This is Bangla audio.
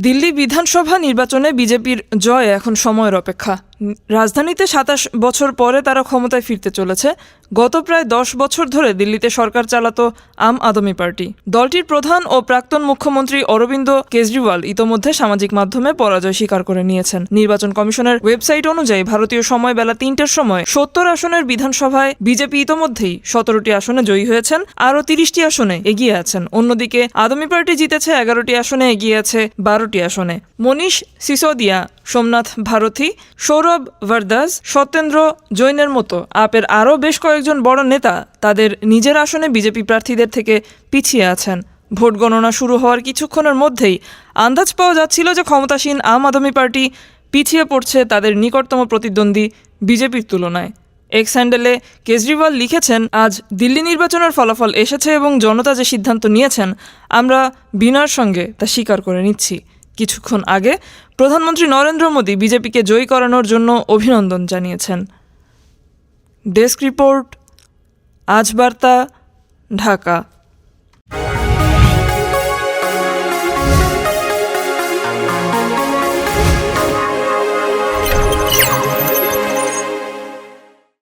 দিল্লি বিধানসভা নির্বাচনে বিজেপির জয় এখন সময়ের অপেক্ষা। রাজধানীতে সাতাশ বছর পরে তারা ক্ষমতায় ফিরতে চলেছে। গত প্রায় দশ বছর ধরে দিল্লিতে সরকার চালাতো আম আদমি পার্টি। দলটির প্রধান ও প্রাক্তন মুখ্যমন্ত্রী অরবিন্দ কেজরিওয়াল ইতোমধ্যে সামাজিক মাধ্যমে পরাজয় স্বীকার করে নিয়েছেন। নির্বাচন কমিশনের ওয়েবসাইট অনুযায়ী ভারতীয় সময় বেলা তিনটার সময় সত্তর আসনের বিধানসভায় বিজেপি ইতোমধ্যেই সতেরোটি আসনে জয়ী হয়েছেন, আরও তিরিশটি আসনে এগিয়ে আছেন। অন্যদিকে আদমি পার্টি জিতেছে এগারোটি আসনে এগিয়ে আছে বারোটি আসনে। মনীষ সিসোদিয়া, সোমনাথ ভারতী সৌরভ ভারদাস সত্যেন্দ্র জৈনের মতো। আপের আরও বেশ কয়েকজন বড় নেতা তাদের নিজের আসনে বিজেপি প্রার্থীদের থেকে পিছিয়ে আছেন। ভোট গণনা শুরু হওয়ার কিছুক্ষণের মধ্যেই আন্দাজ পাওয়া যাচ্ছিল যে ক্ষমতাসীন আম আদমি পার্টি পিছিয়ে পড়ছে তাদের নিকটতম প্রতিদ্বন্দ্বী বিজেপির তুলনায়। এক্স হ্যান্ডেলে কেজরিওয়াল লিখেছেন, আজ দিল্লি নির্বাচনের ফলাফল এসেছে এবং জনতা যে সিদ্ধান্ত নিয়েছেন, আমরা বিনার সঙ্গে তা স্বীকার করে নিচ্ছি। কিছুক্ষণ আগে প্রধানমন্ত্রী নরেন্দ্র মোদী বিজেপিকে জয়ী করানোর জন্য অভিনন্দন জানিয়েছেন। ডেস্ক রিপোর্ট, আজ বার্তা, ঢাকা।